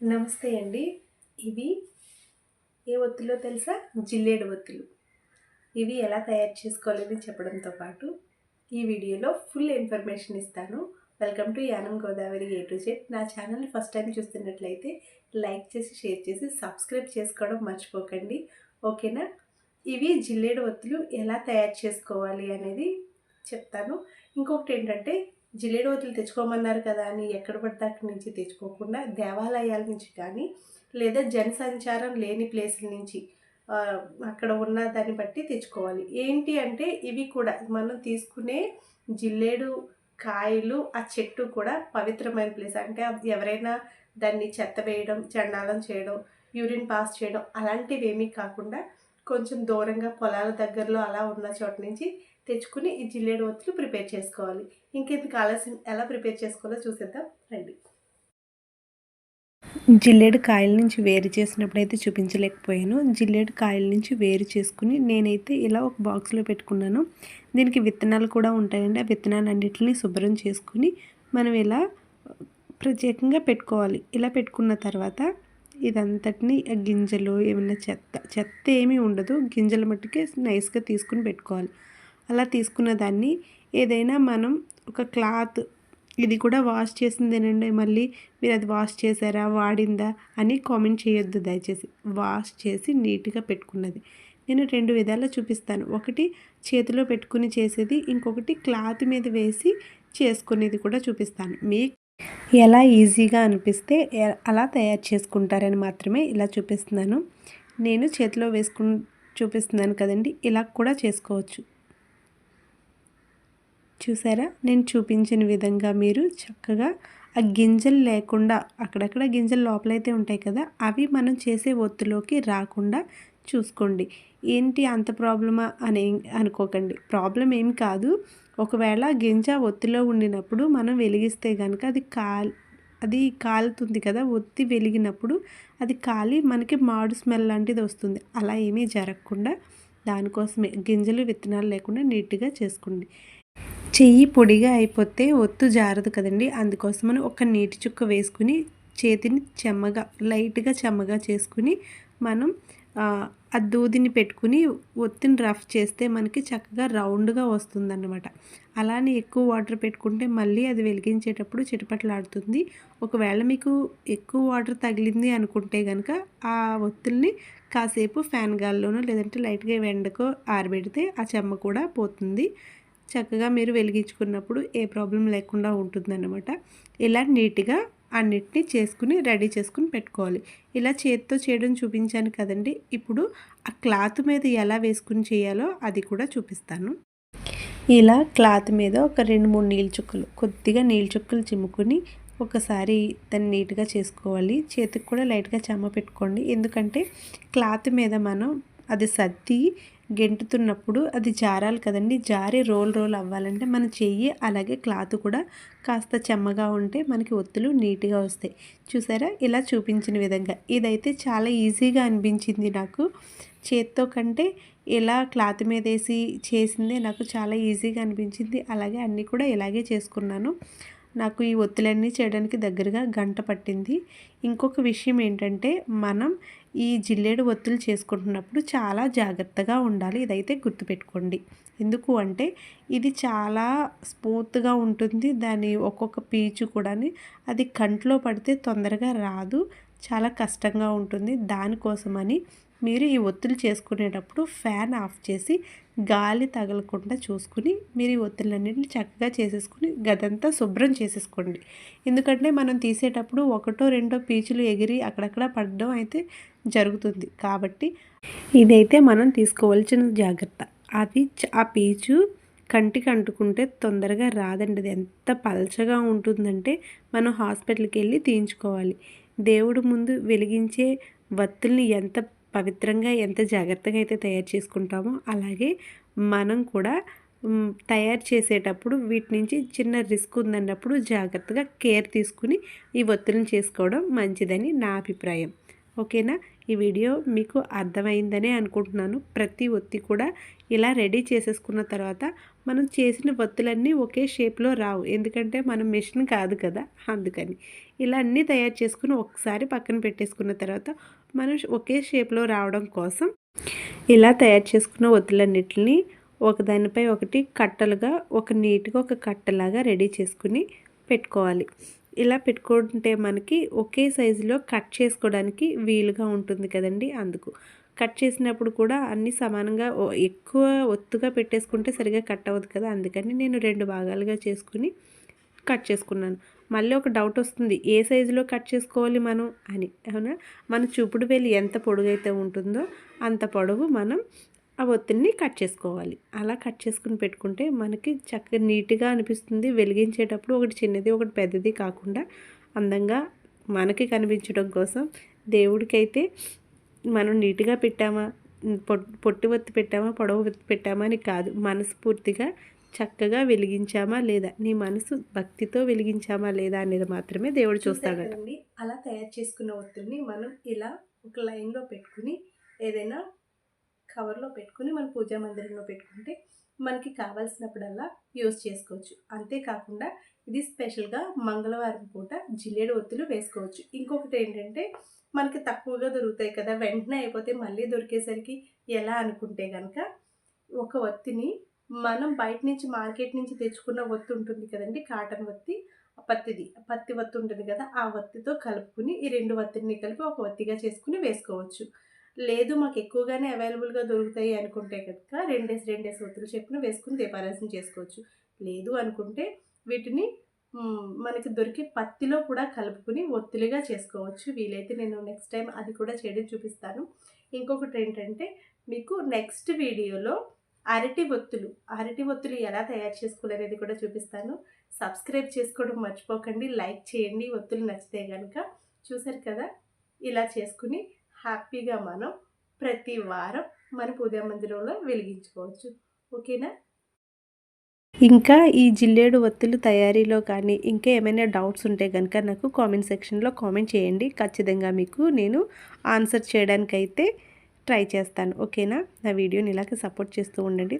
నమస్తే అండి. ఇవి ఏ ఒత్తులో తెలుసా? జిల్లేడు ఒత్తులు. ఇవి ఎలా తయారు చేసుకోవాలని చెప్పడంతో పాటు ఈ వీడియోలో ఫుల్ ఇన్ఫర్మేషన్ ఇస్తాను. Welcome to Yanam Godavari A to Z. నా ఛానల్ని ఫస్ట్ టైం చూస్తున్నట్లయితే లైక్ చేసి షేర్ చేసి సబ్స్క్రైబ్ చేసుకోవడం మర్చిపోకండి. ఓకేనా? ఇవి జిల్లేడు ఒత్తులు ఎలా తయారు చేసుకోవాలి అనేది చెప్తాను. ఇంకొకటి ఏంటంటే జిల్లేడు వదులు తెచ్చుకోమన్నారు కదా అని ఎక్కడ పడితే అక్కడి నుంచి తెచ్చుకోకుండా దేవాలయాల నుంచి కానీ లేదా జనసంచారం లేని ప్లేసుల నుంచి అక్కడ ఉన్న దాన్ని బట్టి తెచ్చుకోవాలి. ఏంటి అంటే ఇవి కూడా మనం తీసుకునే జిల్లేడు కాయలు ఆ చెట్టు కూడా పవిత్రమైన ప్లేస్. అంటే ఎవరైనా దాన్ని చెత్త వేయడం చండాలం చేయడం యూరిన్ పాస్ చేయడం అలాంటివి ఏమీ కాకుండా కొంచెం దూరంగా పొలాల దగ్గరలో అలా ఉన్న చోట నుంచి తెచ్చుకుని ఈ జిల్లేడు ఒత్తులు ప్రిపేర్ చేసుకోవాలి. ఇంకెందుకు ఆలస్యం? ఎలా ప్రిపేర్ చేసుకోవాలో చూసేద్దాం. రండి. జిల్లేడు కాయల నుంచి వేరు చేసినప్పుడు అయితే చూపించలేకపోయాను. జిల్లేడు కాయల నుంచి వేరు చేసుకుని నేనైతే ఇలా ఒక బాక్స్లో పెట్టుకున్నాను. దీనికి విత్తనాలు కూడా ఉంటాయండి. ఆ విత్తనాలు అన్నింటినీ శుభ్రం చేసుకుని మనం ఇలా ప్రత్యేకంగా పెట్టుకోవాలి. ఇలా పెట్టుకున్న తర్వాత ఇదంతటిని గింజలు ఏమైనా చెత్త చెత్త ఏమీ ఉండదు. గింజల మట్టుకే నైస్గా తీసుకుని పెట్టుకోవాలి. అలా తీసుకున్న దాన్ని ఏదైనా మనం ఒక క్లాత్ ఇది కూడా వాష్ చేసిందేనండి. మళ్ళీ మీరు అది వాష్ చేశారా వాడిందా అని కామెంట్ చేయొద్దు దయచేసి. వాష్ చేసి నీట్గా పెట్టుకున్నది. నేను రెండు విధాలా చూపిస్తాను. ఒకటి చేతిలో పెట్టుకుని చేసేది ఇంకొకటి క్లాత్ మీద వేసి చేసుకునేది కూడా చూపిస్తాను. మీ ఎలా ఈజీగా అనిపిస్తే అలా తయారు చేసుకుంటారని మాత్రమే ఇలా చూపిస్తున్నాను. నేను చేతిలో వేసుకు చూపిస్తున్నాను కదండి. ఇలా కూడా చేసుకోవచ్చు. చూసారా? నేను చూపించిన విధంగా మీరు చక్కగా ఆ గింజలు లేకుండా అక్కడక్కడ గింజలు లోపలైతే ఉంటాయి కదా అవి మనం చేసే ఒత్తులోకి రాకుండా చూసుకోండి. ఏంటి అంత ప్రాబ్లమా అని అనుకోకండి. ప్రాబ్లం ఏం కాదు. ఒకవేళ గింజ ఒత్తిలో ఉండినప్పుడు మనం వెలిగిస్తే కనుక అది కాల్ అది కాలుతుంది కదా ఒత్తి వెలిగినప్పుడు అది కాలి మనకి మాడు స్మెల్ లాంటిది వస్తుంది. అలా ఏమీ జరగకుండా దానికోసమే గింజలు విత్తనాలు లేకుండా నీట్గా చేసుకోండి. చెయ్యి పొడిగా అయిపోతే ఒత్తు జారదు కదండి. అందుకోసమని ఒక నీటి చుక్క వేసుకుని చేతిని చెమ్మగా లైట్గా చెమ్మగా చేసుకుని మనం ఆ దూదిని పెట్టుకుని ఒత్తిని రఫ్ చేస్తే మనకి చక్కగా రౌండ్గా వస్తుందన్నమాట. అలానే ఎక్కువ వాటర్ పెట్టుకుంటే మళ్ళీ అది వెలిగించేటప్పుడు చిటపట్లాడుతుంది. ఒకవేళ మీకు ఎక్కువ వాటర్ తగిలింది అనుకుంటే కనుక ఆ ఒత్తుల్ని కాసేపు ఫ్యాన్ గాల్లోనో లేదంటే లైట్గా వెండకో ఆరబెడితే ఆ చెమ్మ కూడా పోతుంది. చక్కగా మీరు వెలిగించుకున్నప్పుడు ఏ ప్రాబ్లం లేకుండా ఉంటుందన్నమాట. ఇలా నీట్గా అన్నిటినీ చేసుకుని రెడీ చేసుకుని పెట్టుకోవాలి. ఇలా చేతితో చేయడం చూపించాను కదండి. ఇప్పుడు ఆ క్లాత్ మీద ఎలా వేసుకుని చేయాలో అది కూడా చూపిస్తాను. ఇలా క్లాత్ మీద ఒక రెండు మూడు నీళ్ళ చుక్కలు కొద్దిగా నీళ్ళ చుక్కలు చిమ్ముకుని ఒకసారి దాన్ని నీట్గా చేసుకోవాలి. చేతికి కూడా లైట్గా చెమ్మ పెట్టుకోండి ఎందుకంటే క్లాత్ మీద మనం అది సర్ది గెంటుతున్నప్పుడు అది జారాలి కదండి. జారి రోల్ రోల్ అవ్వాలంటే మన చెయ్యి అలాగే క్లాత్ కూడా కాస్త చెమ్మగా ఉంటే మనకి ఒత్తులు నీట్గా వస్తాయి. చూసారా? ఇలా చూపించిన విధంగా. ఇదైతే చాలా ఈజీగా అనిపించింది నాకు. చేత్తో కంటే ఇలా క్లాత్ మీద వేసి చేసిందే నాకు చాలా ఈజీగా అనిపించింది. అలాగే అన్నీ కూడా ఇలాగే చేసుకున్నాను. నాకు ఈ ఒత్తులన్నీ చేయడానికి దగ్గరగా గంట పట్టింది. ఇంకొక విషయం ఏంటంటే మనం ఈ జిల్లేడు ఒత్తులు చేసుకుంటున్నప్పుడు చాలా జాగ్రత్తగా ఉండాలి. ఇదైతే గుర్తుపెట్టుకోండి. ఎందుకు అంటే ఇది చాలా స్మూత్గా ఉంటుంది. దాని ఒక్కొక్క పీచు కూడా అది కంట్లో పడితే తొందరగా రాదు. చాలా కష్టంగా ఉంటుంది. దానికోసమని మీరు ఈ ఒత్తులు చేసుకునేటప్పుడు ఫ్యాన్ ఆఫ్ చేసి గాలి తగలకుండా చూసుకుని మీరు ఈ ఒత్తులన్నింటిని చక్కగా చేసేసుకుని గదంతా శుభ్రం చేసేసుకోండి. ఎందుకంటే మనం తీసేటప్పుడు ఒకటో రెండో పీచులు ఎగిరి అక్కడక్కడ పడడం అయితే జరుగుతుంది. కాబట్టి ఇదైతే మనం తీసుకోవాల్సిన జాగ్రత్త. అది ఆ పీచు కంటికి అంటుకుంటే తొందరగా రాదండి. అది ఎంత పలచగా ఉంటుందంటే మనం హాస్పిటల్కి వెళ్ళి తీయించుకోవాలి. దేవుడు ముందు వెలిగించే వత్తుల్ని ఎంత పవిత్రంగా ఎంత జాగ్రత్తగా అయితే తయారు చేసుకుంటామో అలాగే మనం కూడా తయారు చేసేటప్పుడు వీటి నుంచి చిన్న రిస్క్ ఉందన్నప్పుడు జాగ్రత్తగా కేర్ తీసుకుని ఈ ఒత్తులను చేసుకోవడం మంచిదని నా అభిప్రాయం. ఓకేనా? ఈ వీడియో మీకు అర్థమైందనే అనుకుంటున్నాను. ప్రతి ఒత్తి కూడా ఇలా రెడీ చేసేసుకున్న తర్వాత మనం చేసిన ఒత్తులన్నీ ఒకే షేప్లో రావు. ఎందుకంటే మనం మిషన్ కాదు కదా అందుకని. ఇలా అన్నీ తయారు చేసుకుని ఒకసారి పక్కన పెట్టేసుకున్న తర్వాత మనం ఒకే షేప్లో రావడం కోసం ఇలా తయారు చేసుకున్న ఒత్తులన్నిటిని ఒకదానిపై ఒకటి కట్టలుగా ఒక నీట్గా ఒక కట్టలాగా రెడీ చేసుకుని పెట్టుకోవాలి. ఇలా పెట్టుకుంటే మనకి ఒకే సైజులో కట్ చేసుకోవడానికి వీలుగా ఉంటుంది కదండి అందుకు. కట్ చేసినప్పుడు కూడా అన్నీ సమానంగా ఎక్కువ ఒత్తుగా పెట్టేసుకుంటే సరిగా కట్ అవ్వదు కదా అందుకని నేను రెండు భాగాలుగా చేసుకుని కట్ చేసుకున్నాను. మళ్ళీ ఒక డౌట్ వస్తుంది ఏ సైజులో కట్ చేసుకోవాలి మనం అని. అవునా? మన చూపుడు వేలు ఎంత పొడుగైతే ఉంటుందో అంత పొడవు మనం ఆ ఒత్తిడిని కట్ చేసుకోవాలి. అలా కట్ చేసుకుని పెట్టుకుంటే మనకి చక్కగా నీట్గా అనిపిస్తుంది. వెలిగించేటప్పుడు ఒకటి చిన్నది ఒకటి పెద్దది కాకుండా అందంగా మనకి కనిపించడం కోసం దేవుడికైతే మనం నీట్గా పెట్టామా పొట్టి ఒత్తి పెట్టామా పొడవు ఒత్తి పెట్టామా అని కాదు. మనస్ఫూర్తిగా చక్కగా వెలిగించామా లేదా? నీ మనసు భక్తితో వెలిగించామా లేదా అనేది మాత్రమే దేవుడు చూస్తాడట. కదండి అలా తయారు చేసుకున్న ఒత్తుల్ని మనం ఇలా ఒక లైన్లో పెట్టుకుని ఏదైనా కవర్లో పెట్టుకుని మన పూజా మందిరంలో పెట్టుకుంటే మనకి కావాల్సినప్పుడల్లా యూస్ చేసుకోవచ్చు. అంతేకాకుండా ఇది స్పెషల్గా మంగళవారం పూట జిల్లేడు ఒత్తులు వేసుకోవచ్చు. ఇంకొకటి ఏంటంటే మనకి తక్కువగా దొరుకుతాయి కదా వెంటనే అయిపోతే మళ్ళీ దొరికేసరికి ఎలా అనుకుంటే కనుక ఒక ఒత్తిని మనం బయట నుంచి మార్కెట్ నుంచి తెచ్చుకున్న ఒత్తి ఉంటుంది కదండి కాటన్ ఒత్తి పత్తిది. పత్తి ఒత్తి ఉంటుంది కదా ఆ ఒత్తితో కలుపుకుని ఈ రెండు వత్తిని కలిపి ఒక ఒత్తిగా చేసుకుని వేసుకోవచ్చు. లేదు మాకు ఎక్కువగానే అవైలబుల్గా దొరుకుతాయి అనుకుంటే కనుక రెండేసి రెండేసి ఒత్తులు చెప్పిన వేసుకుని దీపారాసన చేసుకోవచ్చు. లేదు అనుకుంటే వీటిని మనకి దొరికే పత్తిలో కూడా కలుపుకుని ఒత్తులుగా చేసుకోవచ్చు. వీలైతే నేను నెక్స్ట్ టైం అది కూడా చేయడం చూపిస్తాను. ఇంకొకటి ఏంటంటే మీకు నెక్స్ట్ వీడియోలో అరటి ఒత్తులు. అరటి ఒత్తులు ఎలా తయారు చేసుకోవాలనేది కూడా చూపిస్తాను. సబ్స్క్రైబ్ చేసుకోవడం మర్చిపోకండి. లైక్ చేయండి. ఒత్తులు నచ్చితే కనుక చూసారు కదా? ఇలా చేసుకుని హ్యాపీగా మనం ప్రతి వారం మన పూజా మందిరంలో వెలిగించుకోవచ్చు. ఓకేనా? ఇంకా ఈ జిల్లేడు ఒత్తులు తయారీలో కానీ ఇంకా ఏమైనా డౌట్స్ ఉంటే కనుక నాకు కామెంట్ సెక్షన్లో కామెంట్ చేయండి. ఖచ్చితంగా మీకు నేను ఆన్సర్ చేయడానికైతే ట్రై చేస్తాను ఓకేనా? నా వీడియోని ఇలాగే సపోర్ట్ చేస్తూ ఉండండి.